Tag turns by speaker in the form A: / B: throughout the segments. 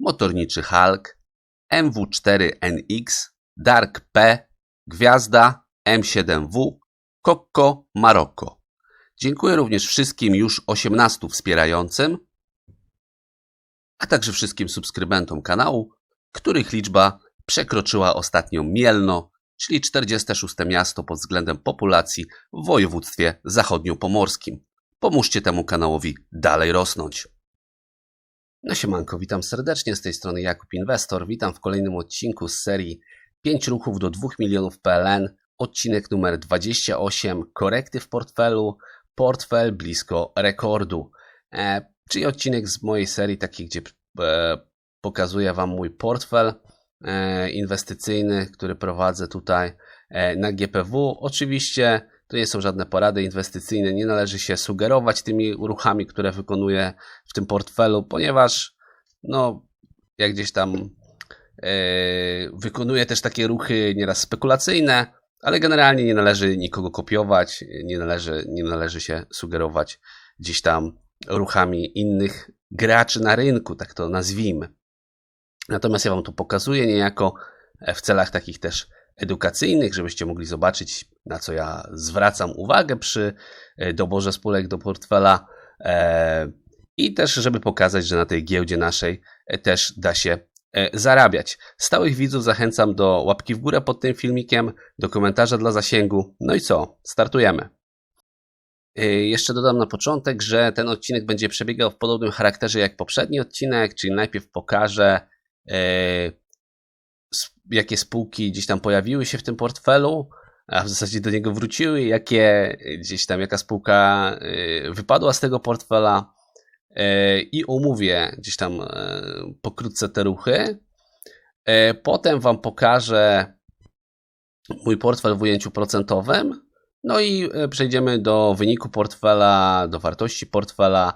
A: Motorniczy Hulk, MW4NX, Dark P, Gwiazda, M7W, Kokko, Maroko. Dziękuję również wszystkim już 18 wspierającym, a także wszystkim subskrybentom kanału, których liczba przekroczyła ostatnio Mielno, czyli 46 miasto pod względem populacji w województwie zachodniopomorskim. Pomóżcie temu kanałowi dalej rosnąć.
B: No siemanko, witam serdecznie, z tej strony Jakub Inwestor. Witam w kolejnym odcinku z serii 5 ruchów do 2 milionów PLN. Odcinek numer 28, korekty w portfelu, portfel blisko rekordu. E, czyli odcinek z mojej serii takiej, gdzie e, pokazuję Wam mój portfel e, inwestycyjny, który prowadzę tutaj e, na GPW. Oczywiście to nie są żadne porady inwestycyjne, nie należy się sugerować tymi ruchami, które wykonuję w tym portfelu, ponieważ no, jak gdzieś tam e, wykonuję też takie ruchy nieraz spekulacyjne, ale generalnie nie należy nikogo kopiować, nie należy, nie należy się sugerować gdzieś tam ruchami innych graczy na rynku, tak to nazwijmy. Natomiast ja Wam to pokazuję niejako w celach takich też edukacyjnych, żebyście mogli zobaczyć, na co ja zwracam uwagę przy e, doborze spółek do portfela e, i też, żeby pokazać, że na tej giełdzie naszej e, też da się zarabiać. Stałych widzów zachęcam do łapki w górę pod tym filmikiem, do komentarza dla zasięgu. No i co? Startujemy. Jeszcze dodam na początek, że ten odcinek będzie przebiegał w podobnym charakterze jak poprzedni odcinek, czyli najpierw pokażę jakie spółki gdzieś tam pojawiły się w tym portfelu, a w zasadzie do niego wróciły, jakie gdzieś tam jaka spółka wypadła z tego portfela i omówię gdzieś tam pokrótce te ruchy. Potem Wam pokażę mój portfel w ujęciu procentowym. No i przejdziemy do wyniku portfela, do wartości portfela,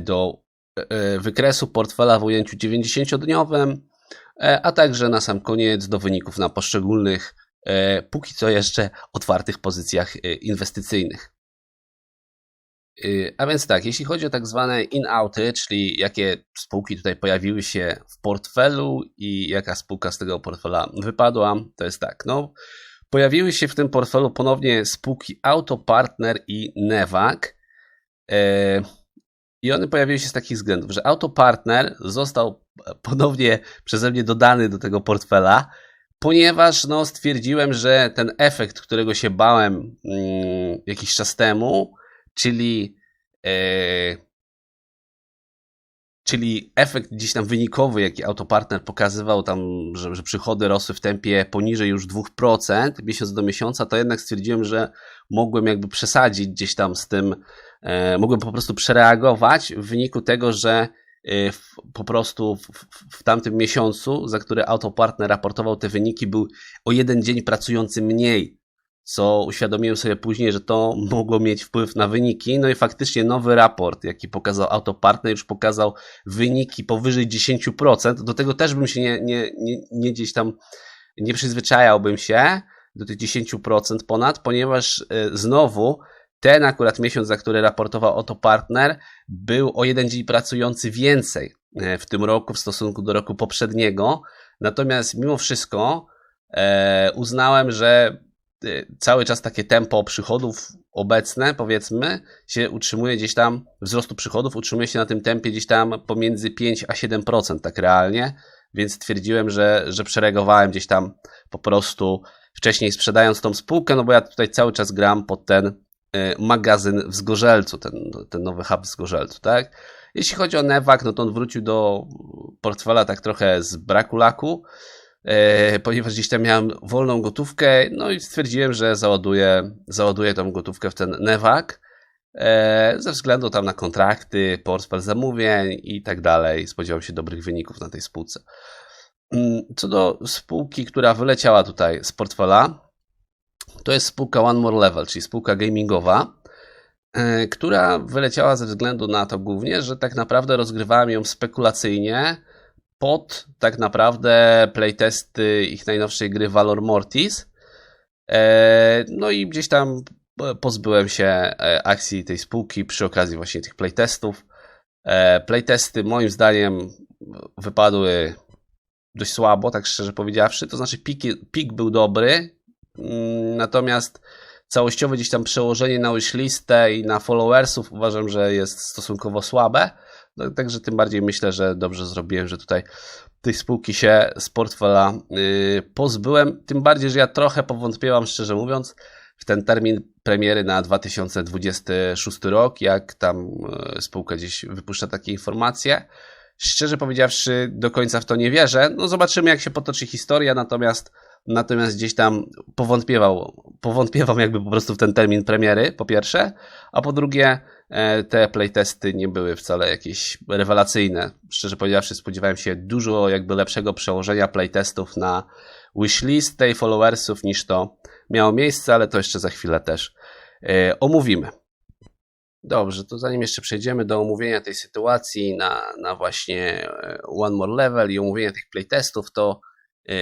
B: do wykresu portfela w ujęciu 90-dniowym a także na sam koniec do wyników na poszczególnych, póki co jeszcze otwartych pozycjach inwestycyjnych. A więc tak, jeśli chodzi o tak zwane in-outy, czyli jakie spółki tutaj pojawiły się w portfelu i jaka spółka z tego portfela wypadła, to jest tak. No, pojawiły się w tym portfelu ponownie spółki Autopartner i Nevak. I one pojawiły się z takich względów, że Autopartner został ponownie przeze mnie dodany do tego portfela, ponieważ no, stwierdziłem, że ten efekt, którego się bałem mm, jakiś czas temu, czyli, e, czyli efekt gdzieś tam wynikowy, jaki Autopartner pokazywał tam, że, że przychody rosły w tempie poniżej już 2% miesiąc do miesiąca, to jednak stwierdziłem, że mogłem jakby przesadzić gdzieś tam z tym, mogłem po prostu przereagować w wyniku tego, że w, po prostu w, w, w, tamtym miesiącu, za który Autopartner raportował te wyniki, był o jeden dzień pracujący mniej, co uświadomiłem sobie później, że to mogło mieć wpływ na wyniki. No i faktycznie nowy raport, jaki pokazał Autopartner, już pokazał wyniki powyżej 10%. Do tego też bym się nie, nie, nie, nie gdzieś tam nie przyzwyczajałbym się do tych 10% ponad, ponieważ znowu ten akurat miesiąc, za który raportował Oto Partner, był o jeden dzień pracujący więcej w tym roku w stosunku do roku poprzedniego. Natomiast mimo wszystko e, uznałem, że cały czas takie tempo przychodów obecne, powiedzmy, się utrzymuje gdzieś tam, wzrostu przychodów utrzymuje się na tym tempie gdzieś tam pomiędzy 5 a 7%, tak realnie, więc stwierdziłem, że, że przereagowałem gdzieś tam po prostu wcześniej sprzedając tą spółkę, no bo ja tutaj cały czas gram pod ten magazyn w Zgorzelcu, ten, ten nowy hub w Zgorzelcu, tak? Jeśli chodzi o Nevak, no to on wrócił do portfela tak trochę z braku laku, e, ponieważ gdzieś tam miałem wolną gotówkę, no i stwierdziłem, że załaduję, załaduję tą gotówkę w ten Nevak, e, ze względu tam na kontrakty, portfel zamówień i tak dalej. Spodziewam się dobrych wyników na tej spółce. Mm, Co do spółki, która wyleciała tutaj z portfela, to jest spółka One More Level, czyli spółka gamingowa, e, która wyleciała ze względu na to głównie, że tak naprawdę rozgrywałem ją spekulacyjnie pod tak naprawdę playtesty ich najnowszej gry Valor Mortis. E, No i gdzieś tam pozbyłem się e, akcji tej spółki przy okazji właśnie tych playtestów. E, Playtesty moim zdaniem wypadły dość słabo, tak szczerze powiedziawszy. To znaczy pik, pik był dobry, natomiast całościowe gdzieś tam przełożenie na wishlistę i na followersów uważam, że jest stosunkowo słabe. No, także tym bardziej myślę, że dobrze zrobiłem, że tutaj tej spółki się z portfela yy, pozbyłem. Tym bardziej, że ja trochę powątpiewam, szczerze mówiąc, w ten termin premiery na 2026 rok, jak tam yy, spółka gdzieś wypuszcza takie informacje. Szczerze powiedziawszy, do końca w to nie wierzę. No zobaczymy, jak się potoczy historia, natomiast natomiast gdzieś tam powątpiewał, powątpiewam jakby po prostu w ten termin premiery, po pierwsze, a po drugie e, te playtesty nie były wcale jakieś rewelacyjne. Szczerze powiedziawszy, spodziewałem się dużo jakby lepszego przełożenia playtestów na wishlistę i followersów niż to miało miejsce, ale to jeszcze za chwilę też e, omówimy. Dobrze, to zanim jeszcze przejdziemy do omówienia tej sytuacji na, na właśnie e, One More Level i omówienia tych playtestów, to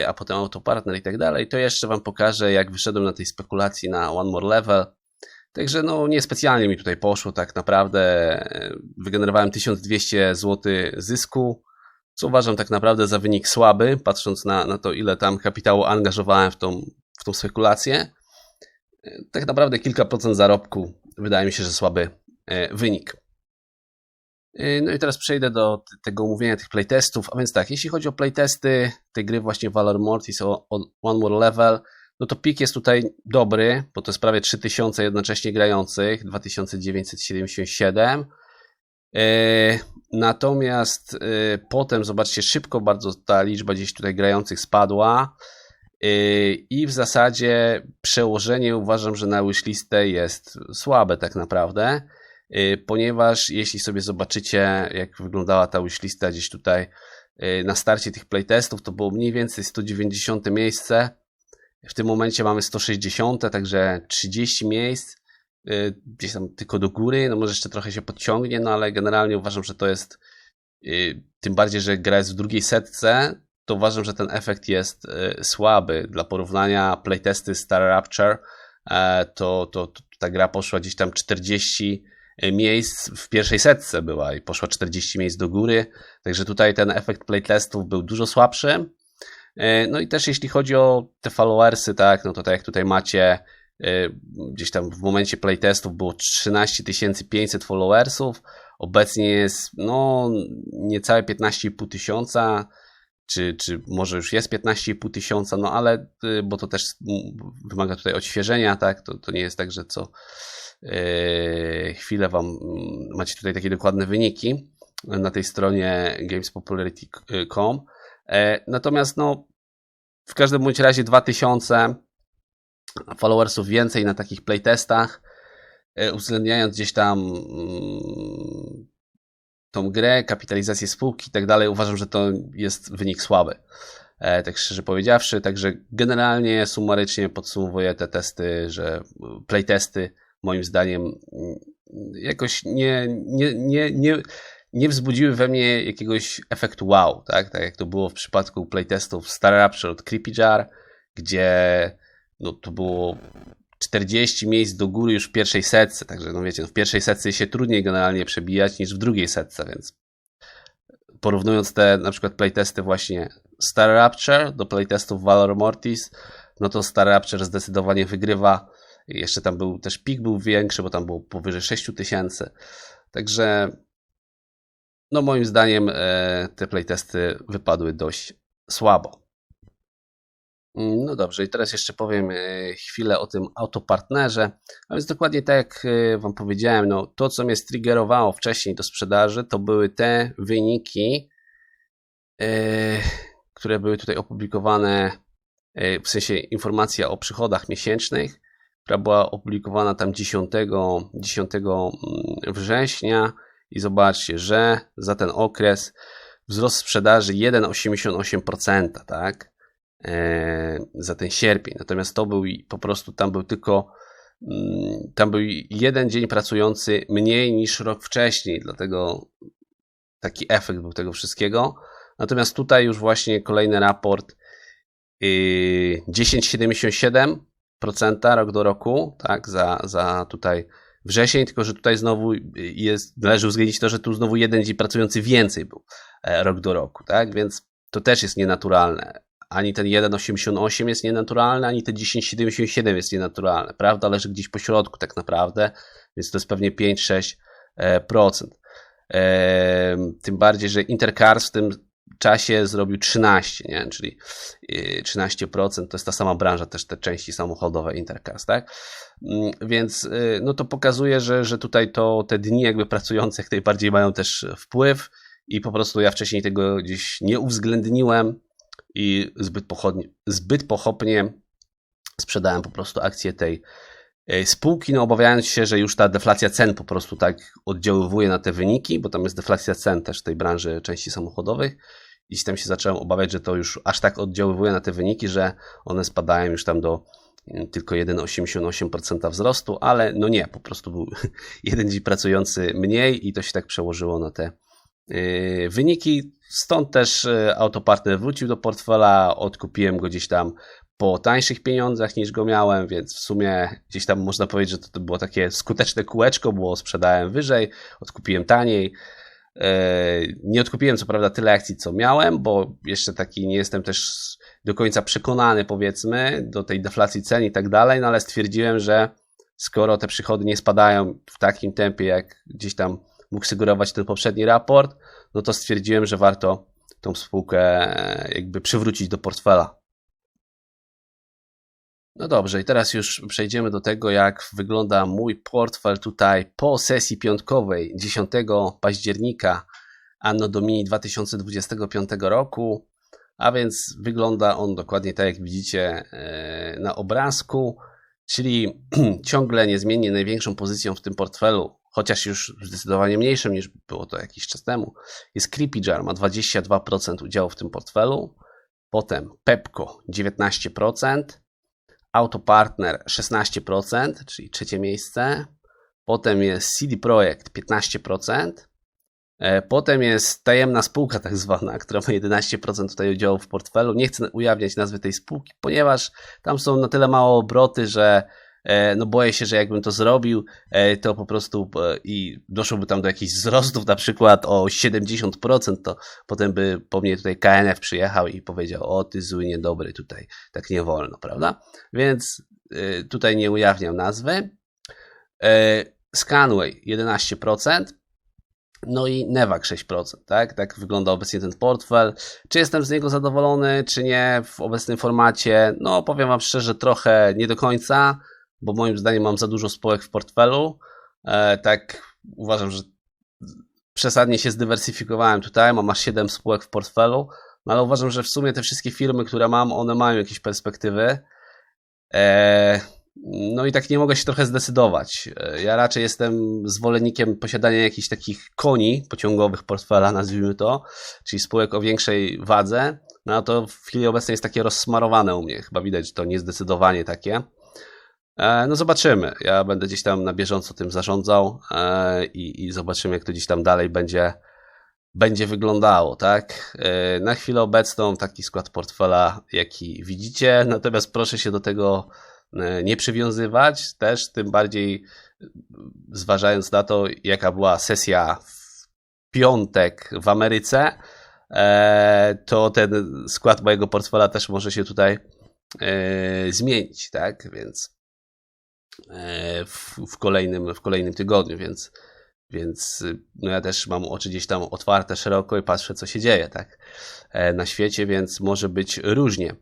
B: a potem autopartner i tak dalej, to jeszcze Wam pokażę, jak wyszedłem na tej spekulacji na One More Level. Także no niespecjalnie mi tutaj poszło, tak naprawdę wygenerowałem 1200 zł zysku, co uważam tak naprawdę za wynik słaby, patrząc na, na to, ile tam kapitału angażowałem w tą, w tą spekulację. Tak naprawdę kilka procent zarobku wydaje mi się, że słaby wynik. No i teraz przejdę do tego omówienia tych playtestów. A więc tak, jeśli chodzi o playtesty tej gry właśnie Valor Mortis o, One More Level, no to pik jest tutaj dobry, bo to jest prawie 3000 jednocześnie grających, 2977. Yy, natomiast yy, potem, zobaczcie, szybko bardzo ta liczba gdzieś tutaj grających spadła. I w zasadzie przełożenie uważam, że na wishlistę jest słabe tak naprawdę ponieważ jeśli sobie zobaczycie, jak wyglądała ta wishlista gdzieś tutaj na starcie tych playtestów, to było mniej więcej 190 miejsce. W tym momencie mamy 160, także 30 miejsc gdzieś tam tylko do góry. No może jeszcze trochę się podciągnie, no ale generalnie uważam, że to jest tym bardziej, że gra jest w drugiej setce, to uważam, że ten efekt jest słaby. Dla porównania playtesty Star Rapture to, to, to ta gra poszła gdzieś tam 40 miejsc w pierwszej setce była i poszła 40 miejsc do góry, także tutaj ten efekt playtestów był dużo słabszy. No i też jeśli chodzi o te followersy, tak, no to tak jak tutaj macie, gdzieś tam w momencie playtestów było 13 500 followersów, obecnie jest no niecałe 15,5 tysiąca, czy, czy może już jest 15,5 tysiąca, no ale, bo to też wymaga tutaj odświeżenia, tak, to, to nie jest tak, że co chwilę Wam macie tutaj takie dokładne wyniki na tej stronie gamespopularity.com. Natomiast no, w każdym bądź razie 2000 followersów więcej na takich playtestach, uwzględniając gdzieś tam tą grę, kapitalizację spółki i tak dalej, uważam, że to jest wynik słaby. Tak szczerze powiedziawszy, także generalnie sumarycznie podsumowuję te testy, że playtesty moim zdaniem jakoś nie, nie, nie, nie, nie wzbudziły we mnie jakiegoś efektu wow, tak, tak jak to było w przypadku playtestów Star Rapture od Creepy Jar, gdzie no, to było 40 miejsc do góry już w pierwszej setce, także no wiecie, no w pierwszej setce się trudniej generalnie przebijać niż w drugiej setce, więc porównując te na przykład playtesty właśnie Star Rapture do playtestów Valor Mortis, no to Star Rapture zdecydowanie wygrywa jeszcze tam był też pik był większy, bo tam było powyżej 6000. Także no moim zdaniem te playtesty wypadły dość słabo. No dobrze, i teraz jeszcze powiem chwilę o tym autopartnerze. A więc dokładnie tak jak Wam powiedziałem, no to co mnie striggerowało wcześniej do sprzedaży, to były te wyniki, które były tutaj opublikowane, w sensie informacja o przychodach miesięcznych która była opublikowana tam 10, 10 września i zobaczcie, że za ten okres wzrost sprzedaży 1,88%, tak? E, za ten sierpień. Natomiast to był po prostu tam był tylko mm, tam był jeden dzień pracujący mniej niż rok wcześniej, dlatego taki efekt był tego wszystkiego. Natomiast tutaj już właśnie kolejny raport yy, 10,77% rok do roku, tak, za, za tutaj wrzesień, tylko że tutaj znowu jest, należy uwzględnić to, że tu znowu jeden dzień pracujący więcej był e, rok do roku, tak, więc to też jest nienaturalne. Ani ten 1,88 jest nienaturalny, ani ten 10,77 jest nienaturalne. Prawda leży gdzieś po środku tak naprawdę, więc to jest pewnie 5-6%. e. Em, Tym bardziej, że Intercars w tym czasie zrobił 13, nie? czyli y, 13% to jest ta sama branża, też te części samochodowe Intercars, tak? Mm, Więc y, no to pokazuje, że, że tutaj to te dni jakby pracujące jak najbardziej mają też wpływ i po prostu ja wcześniej tego gdzieś nie uwzględniłem i zbyt, pochodnie, zbyt pochopnie sprzedałem po prostu akcję tej e, spółki, no obawiając się, że już ta deflacja cen po prostu tak oddziaływuje na te wyniki, bo tam jest deflacja cen też w tej branży części samochodowych i tam się zacząłem obawiać, że to już aż tak oddziaływuje na te wyniki, że one spadają już tam do mm, tylko 1,88% wzrostu, ale no nie, po prostu był jeden dzień pracujący mniej i to się tak przełożyło na te yy, wyniki. Stąd też yy, autopartner wrócił do portfela, odkupiłem go gdzieś tam po tańszych pieniądzach niż go miałem, więc w sumie gdzieś tam można powiedzieć, że to było takie skuteczne kółeczko, bo sprzedałem wyżej, odkupiłem taniej. E, Nie odkupiłem co prawda tyle akcji, co miałem, bo jeszcze taki nie jestem też do końca przekonany, powiedzmy, do tej deflacji cen i tak dalej, no ale stwierdziłem, że skoro te przychody nie spadają w takim tempie, jak gdzieś tam mógł sugerować ten poprzedni raport, no to stwierdziłem, że warto tą spółkę e, jakby przywrócić do portfela. No dobrze, i teraz już przejdziemy do tego, jak wygląda mój portfel tutaj po sesji piątkowej 10 października Anno Domini 2025 roku. A więc wygląda on dokładnie tak, jak widzicie e, na obrazku, czyli ciągle niezmiennie największą pozycją w tym portfelu, chociaż już zdecydowanie mniejszą niż było to jakiś czas temu, jest Creepy Jar, ma 22% udziału w tym portfelu. Potem Pepco 19%, Autopartner 16%, czyli trzecie miejsce. Potem jest CD Projekt 15%. E, Potem jest tajemna spółka, tak zwana, która ma 11% tutaj udziału w portfelu. Nie chcę ujawniać nazwy tej spółki, ponieważ tam są na tyle małe obroty, że no boję się, że jakbym to zrobił, e, to po prostu e, i doszłoby tam do jakichś wzrostów, na przykład o 70%, to potem by po mnie tutaj KNF przyjechał i powiedział: O, ty zły, niedobry, tutaj tak nie wolno, prawda? Więc e, tutaj nie ujawniam nazwy. E, Scanway 11%. No i Nevak 6%, tak? Tak wygląda obecnie ten portfel. Czy jestem z niego zadowolony, czy nie w obecnym formacie? No, powiem Wam szczerze, trochę nie do końca, bo moim zdaniem mam za dużo spółek w portfelu. E, tak uważam, że przesadnie się zdywersyfikowałem tutaj, mam aż 7 spółek w portfelu, no ale uważam, że w sumie te wszystkie firmy, które mam, one mają jakieś perspektywy. E, no i tak nie mogę się trochę zdecydować. E, Ja raczej jestem zwolennikiem posiadania jakichś takich koni pociągowych portfela, nazwijmy to, czyli spółek o większej wadze. No to w chwili obecnej jest takie rozsmarowane u mnie. Chyba widać, to niezdecydowanie takie. E, No zobaczymy. Ja będę gdzieś tam na bieżąco tym zarządzał e, i, i zobaczymy, jak to gdzieś tam dalej będzie, będzie wyglądało, tak? E, Na chwilę obecną taki skład portfela, jaki widzicie, natomiast proszę się do tego nie przywiązywać, też tym bardziej zważając na to, jaka była sesja w piątek w Ameryce, to ten skład mojego portfela też może się tutaj zmienić, tak? Więc w, w, kolejnym, w kolejnym tygodniu, więc, więc y, no ja też mam oczy gdzieś tam otwarte szeroko i patrzę, co się dzieje, tak? E, Na świecie, więc może być różnie.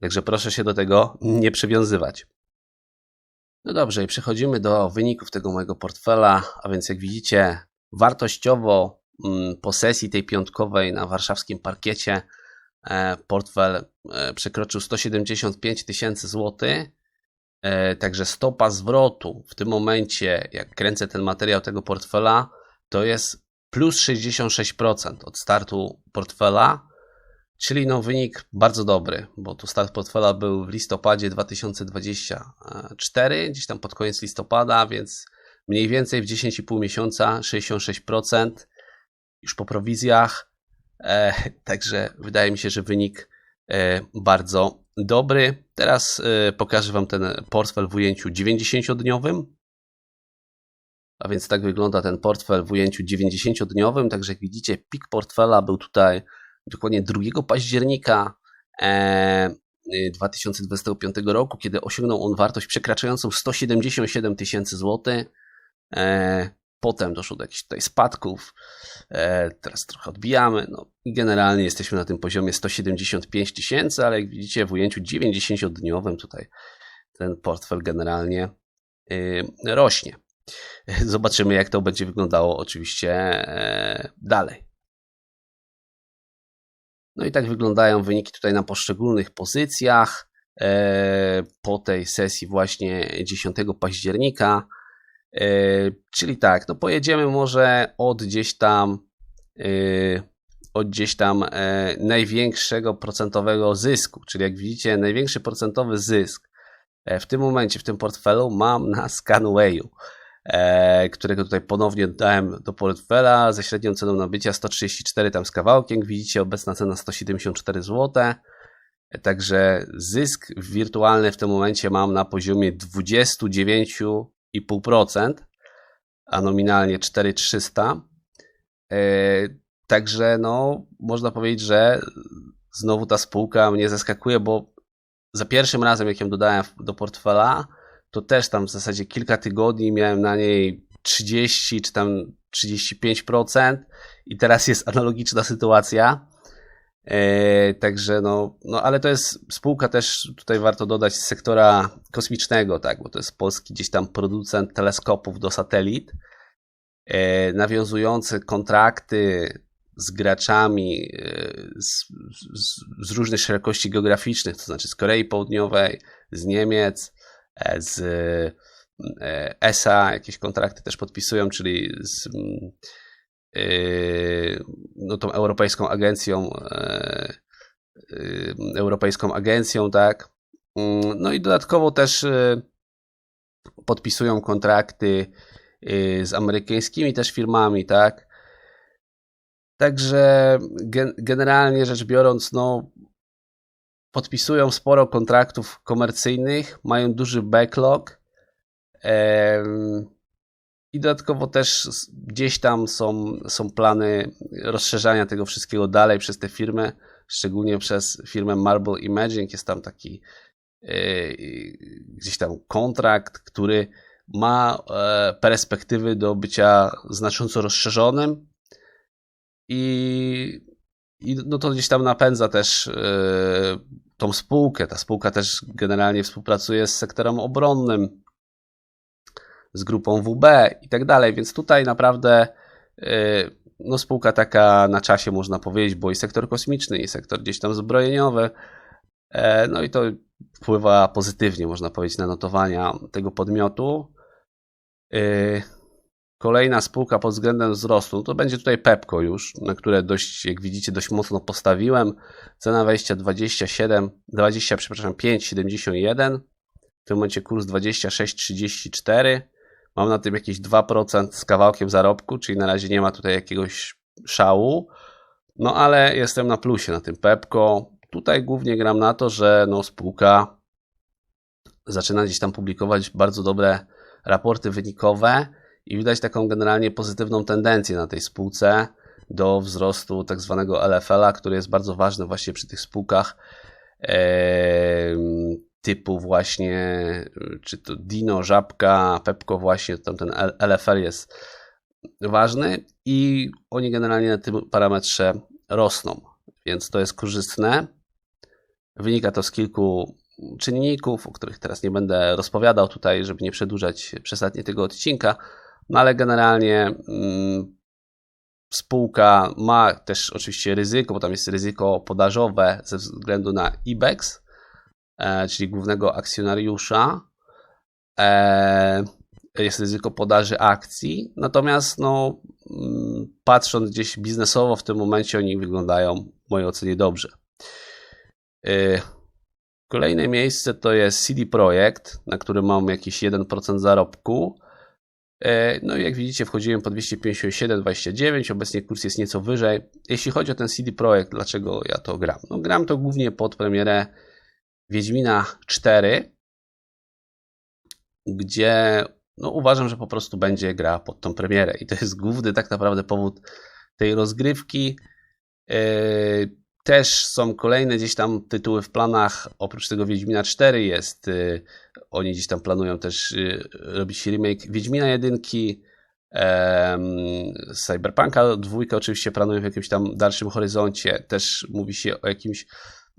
B: Także proszę się do tego nie przywiązywać. No dobrze, i przechodzimy do wyników tego mojego portfela, a więc jak widzicie, wartościowo mm, po sesji tej piątkowej na warszawskim parkiecie e, portfel e, przekroczył 175 tysięcy złotych. E, Także stopa zwrotu w tym momencie, jak kręcę ten materiał tego portfela, to jest plus 66% od startu portfela, czyli no wynik bardzo dobry, bo tu start portfela był w listopadzie 2024, gdzieś tam pod koniec listopada, więc mniej więcej w 10,5 miesiąca 66% już po prowizjach. E, także wydaje mi się, że wynik bardzo dobry. Teraz e, pokażę Wam ten portfel w ujęciu 90-dniowym. A więc tak wygląda ten portfel w ujęciu 90-dniowym. Także jak widzicie, pik portfela był tutaj dokładnie 2 października e, 2025 roku, kiedy osiągnął on wartość przekraczającą 177 tysięcy złotych. Potem doszło do jakichś tutaj spadków. E, teraz trochę odbijamy. No i generalnie jesteśmy na tym poziomie 175 tysięcy, ale jak widzicie w ujęciu 90-dniowym tutaj ten portfel generalnie y, rośnie. Zobaczymy, jak to będzie wyglądało oczywiście e, dalej. No i tak wyglądają wyniki tutaj na poszczególnych pozycjach e, po tej sesji właśnie 10 października. E, czyli tak, no pojedziemy może od gdzieś tam od gdzieś tam największego procentowego zysku, czyli jak widzicie największy procentowy zysk w tym momencie w tym portfelu mam na Scanwayu e, którego tutaj ponownie dodałem do portfela ze średnią ceną nabycia 134 tam z kawałkiem. Widzicie obecna cena 174 zł. Także zysk wirtualny w tym momencie mam na poziomie 29,5%, a nominalnie 4300. E, także no, można powiedzieć, że znowu ta spółka mnie zaskakuje, bo za pierwszym razem, jak ją dodałem do portfela, to też tam w zasadzie kilka tygodni miałem na niej 30 czy tam 35% i teraz jest analogiczna sytuacja. E, także no, no, ale to jest spółka też tutaj warto dodać z sektora kosmicznego, tak, bo to jest polski gdzieś tam producent teleskopów do satelit, e, nawiązujący kontrakty z graczami e, z, z, z różnych szerokości geograficznych, to znaczy z Korei Południowej, z Niemiec, z ESA jakieś kontrakty też podpisują, czyli z mm, no, tą Europejską Agencją Europejską Agencją, tak. Mm, no i dodatkowo też podpisują kontrakty z amerykańskimi też firmami, tak. Także generalnie rzecz biorąc, no podpisują sporo kontraktów komercyjnych, mają duży backlog i dodatkowo też gdzieś tam są, są plany rozszerzania tego wszystkiego dalej przez te firmy, szczególnie przez firmę Marble Imaging. Jest tam taki e, gdzieś tam kontrakt, który ma e, perspektywy do bycia znacząco rozszerzonym i i no to gdzieś tam napędza też yy, tą spółkę. Ta spółka też generalnie współpracuje z sektorem obronnym, z grupą WB i tak dalej, więc tutaj naprawdę yy, no spółka taka na czasie można powiedzieć, bo i sektor kosmiczny, i sektor gdzieś tam zbrojeniowy, yy, no i to wpływa pozytywnie, można powiedzieć, na notowania tego podmiotu. Yy, Kolejna spółka pod względem wzrostu to będzie tutaj Pepco już, na które dość, jak widzicie, dość mocno postawiłem. Cena wejścia 27, 20, przepraszam, 5,71. W tym momencie kurs 26,34. Mam na tym jakieś 2% z kawałkiem zarobku, czyli na razie nie ma tutaj jakiegoś szału. No ale jestem na plusie na tym Pepco. Tutaj głównie gram na to, że no, spółka zaczyna gdzieś tam publikować bardzo dobre raporty wynikowe i widać taką generalnie pozytywną tendencję na tej spółce do wzrostu tak zwanego LFL-a, który jest bardzo ważny właśnie przy tych spółkach e, typu właśnie, czy to Dino, Żabka, Pepko właśnie, tam ten LFL jest ważny i oni generalnie na tym parametrze rosną, więc to jest korzystne. Wynika to z kilku czynników, o których teraz nie będę rozpowiadał tutaj, żeby nie przedłużać przesadnie tego odcinka, no ale generalnie mm, spółka ma też oczywiście ryzyko, bo tam jest ryzyko podażowe ze względu na IBEX, czyli głównego akcjonariusza. E, jest ryzyko podaży akcji, natomiast no, mm, patrząc gdzieś biznesowo w tym momencie oni wyglądają w mojej ocenie dobrze. Y, Kolejne miejsce to jest CD Projekt, na którym mam jakieś 1% zarobku. E, No i jak widzicie, wchodziłem po 257,29, obecnie kurs jest nieco wyżej. Jeśli chodzi o ten CD Projekt, dlaczego ja to gram? No gram to głównie pod premierę Wiedźmina 4, gdzie no, uważam, że po prostu będzie gra pod tą premierę. I to jest główny tak naprawdę powód tej rozgrywki. E, Też są kolejne gdzieś tam tytuły w planach, oprócz tego Wiedźmina 4 jest, y, oni gdzieś tam planują też y, robić remake Wiedźmina 1, em, Cyberpunka 2 oczywiście planują w jakimś tam dalszym horyzoncie, też mówi się o jakimś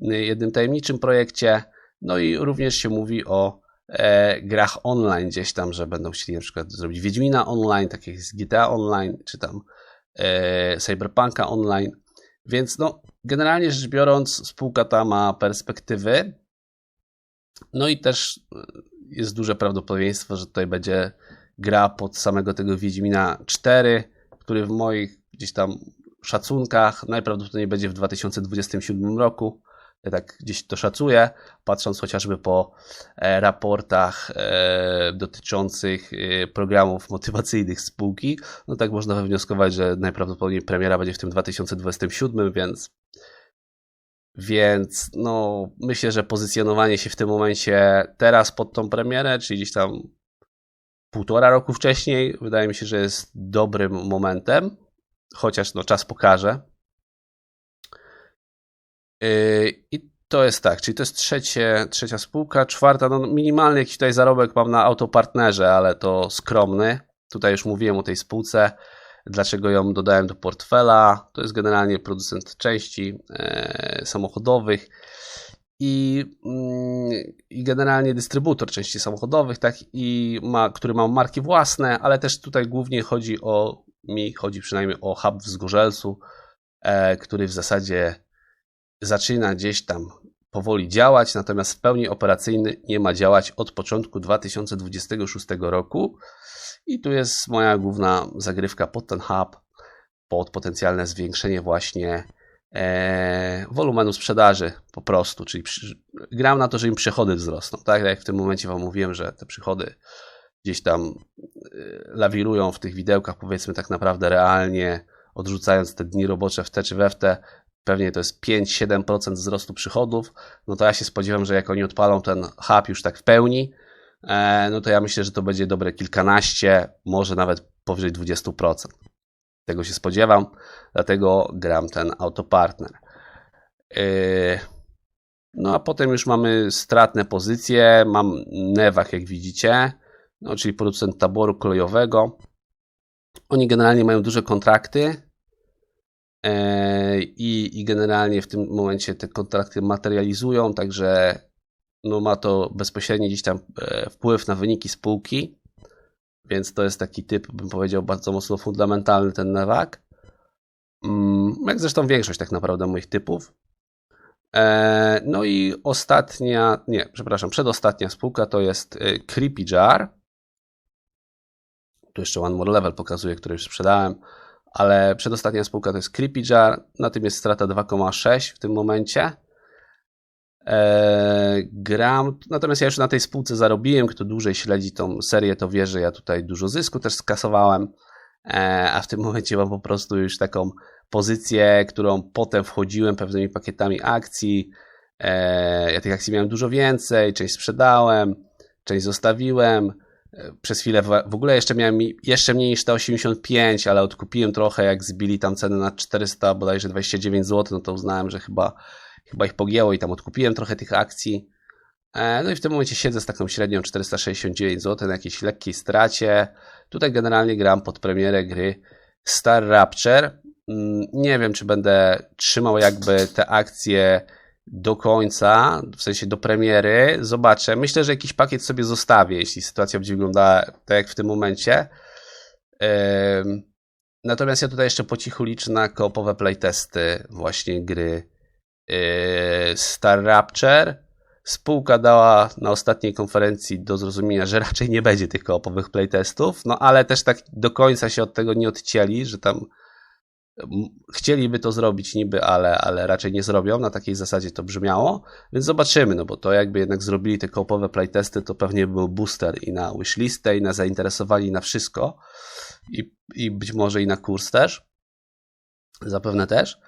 B: jednym tajemniczym projekcie, no i również się mówi o e, grach online gdzieś tam, że będą chcieli na przykład zrobić Wiedźmina online, tak jak jest GTA online, czy tam e, Cyberpunka online, więc no generalnie rzecz biorąc spółka ta ma perspektywy, no i też y, jest duże prawdopodobieństwo, że tutaj będzie gra pod samego tego Wiedźmina 4, który w moich gdzieś tam szacunkach najprawdopodobniej będzie w 2027 roku. Tak gdzieś to szacuję, patrząc chociażby po e, raportach e, dotyczących e, programów motywacyjnych spółki, no tak można wywnioskować, że najprawdopodobniej premiera będzie w tym 2027, więc więc no, myślę, że pozycjonowanie się w tym momencie teraz pod tą premierę, czyli gdzieś tam półtora roku wcześniej, wydaje mi się, że jest dobrym momentem, chociaż no, czas pokaże. I to jest tak, czyli to jest trzecie, trzecia spółka. Czwarta, no minimalny jakiś tutaj zarobek mam na autopartnerze, ale to skromny. Tutaj już mówiłem o tej spółce, dlaczego ją dodałem do portfela. To jest generalnie producent części e, samochodowych i, mm, i generalnie dystrybutor części samochodowych, tak, i ma, który ma marki własne, ale też tutaj głównie chodzi o, mi chodzi przynajmniej o hub w Zgorzelcu, e, który w zasadzie zaczyna gdzieś tam powoli działać, natomiast w pełni operacyjny nie ma działać od początku 2026 roku. I tu jest moja główna zagrywka pod ten hub, pod potencjalne zwiększenie właśnie e, wolumenu sprzedaży po prostu, czyli przy, gram na to, że im przychody wzrosną, tak jak w tym momencie Wam mówiłem, że te przychody gdzieś tam e, lawirują w tych widełkach, powiedzmy tak naprawdę realnie, odrzucając te dni robocze w te czy we w te, pewnie to jest 5-7% wzrostu przychodów, no to ja się spodziewam, że jak oni odpalą ten hub już tak w pełni, e, no to ja myślę, że to będzie dobre kilkanaście, może nawet powyżej 20%. Tego się spodziewam, dlatego gram ten autopartner. E, no a potem już mamy stratne pozycje, mam Nevach jak widzicie, no, czyli producent taboru kolejowego. Oni generalnie mają duże kontrakty, i, i generalnie w tym momencie te kontrakty materializują, także no ma to bezpośredni gdzieś tam e, wpływ na wyniki spółki, więc to jest taki typ, bym powiedział, bardzo mocno fundamentalny ten Nevak. Mm, Jak zresztą większość tak naprawdę moich typów. E, No i ostatnia, nie, przepraszam, przedostatnia spółka to jest e, Creepy Jar. Tu jeszcze One More Level pokazuje, który już sprzedałem ale przedostatnia spółka to jest Creepy Jar, na tym jest strata 2,6 w tym momencie. Eee, gram, natomiast ja już na tej spółce zarobiłem, kto dłużej śledzi tą serię, to wie, że ja tutaj dużo zysku też skasowałem, eee, a w tym momencie mam po prostu już taką pozycję, którą potem wchodziłem pewnymi pakietami akcji, eee, ja tych akcji miałem dużo więcej, część sprzedałem, część zostawiłem, przez chwilę w ogóle jeszcze miałem jeszcze mniej niż te 85, ale odkupiłem trochę, jak zbili tam ceny na 400, bodajże 29 zł, no to uznałem, że chyba, chyba ich pogięło i tam odkupiłem trochę tych akcji. No i w tym momencie siedzę z taką średnią 469 zł na jakiejś lekkiej stracie. Tutaj generalnie gram pod premierę gry Star Rapture. Nie wiem, czy będę trzymał jakby te akcje do końca, w sensie do premiery, zobaczę. Myślę, że jakiś pakiet sobie zostawię, jeśli sytuacja będzie wyglądała tak jak w tym momencie. Natomiast ja tutaj jeszcze po cichu liczę na koopowe playtesty właśnie gry yy, Star Rapture. Spółka dała na ostatniej konferencji do zrozumienia, że raczej nie będzie tych koopowych playtestów, no ale też tak do końca się od tego nie odcięli, że tam chcieliby to zrobić niby, ale, ale raczej nie zrobią. Na takiej zasadzie to brzmiało. Więc zobaczymy, no bo to jakby jednak zrobili te kołopowe playtesty, to pewnie był booster i na wishlistę, i na zainteresowanie, i na wszystko. I, I być może i na kurs też. Zapewne też.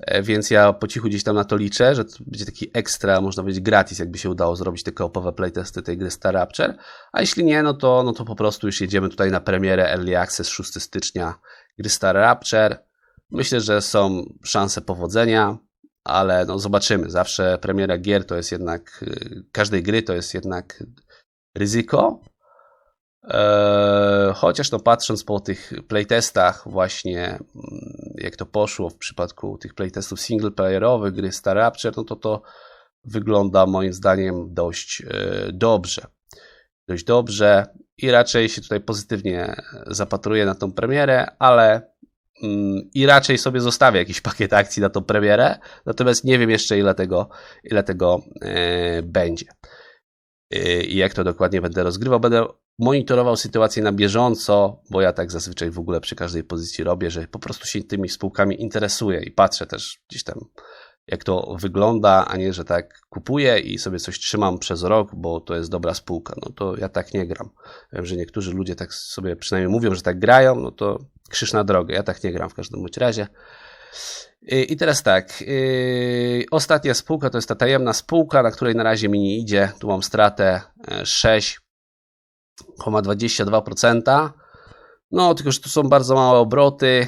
B: E, Więc ja po cichu gdzieś tam na to liczę, że to będzie taki ekstra, można powiedzieć, gratis, jakby się udało zrobić te koopowe playtesty tej gry Star Rapture. A jeśli nie, no to, no to po prostu już jedziemy tutaj na premierę Early Access 6 stycznia gry Star Rapture. Myślę, że są szanse powodzenia, ale no zobaczymy. Zawsze premiera gier to jest jednak, y, każdej gry to jest jednak ryzyko. Eee, chociaż no patrząc po tych playtestach właśnie mm, jak to poszło w przypadku tych playtestów singleplayerowych gry Star Rapture, no to to wygląda moim zdaniem dość e, dobrze. Dość dobrze i raczej się tutaj pozytywnie zapatruję na tą premierę, ale i raczej sobie zostawię jakiś pakiet akcji na tą premierę, natomiast nie wiem jeszcze ile tego, ile tego e, będzie e, i jak to dokładnie będę rozgrywał. Będę monitorował sytuację na bieżąco, bo ja tak zazwyczaj w ogóle przy każdej pozycji robię, że po prostu się tymi spółkami interesuję i patrzę też gdzieś tam, jak to wygląda, a nie, że tak kupuję i sobie coś trzymam przez rok, bo to jest dobra spółka. No to ja tak nie gram. Wiem, że niektórzy ludzie tak sobie przynajmniej mówią, że tak grają, no to krzyż na drogę. Ja tak nie gram w każdym bądź razie. I teraz tak, yy, ostatnia spółka to jest ta tajemna spółka, na której na razie mi nie idzie. Tu mam stratę e, 6,22%. No, tylko że tu są bardzo małe obroty.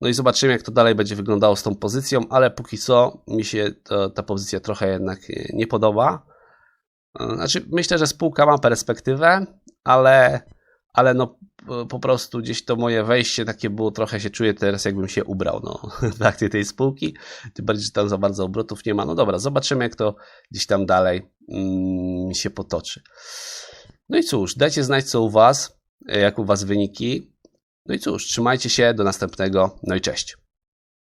B: No i zobaczymy, jak to dalej będzie wyglądało z tą pozycją, ale póki co mi się to, ta pozycja trochę jednak e, nie podoba. E, Znaczy, myślę, że spółka ma perspektywę, ale, ale no po- prostu gdzieś to moje wejście takie było, trochę się czuję teraz jakbym się ubrał no, w akcję tej spółki, tym bardziej, że tam za bardzo obrotów nie ma. No dobra, zobaczymy jak to gdzieś tam dalej mm, się potoczy. No i cóż, dajcie znać co u Was, jak u Was wyniki. No i cóż, trzymajcie się, do następnego, no i cześć.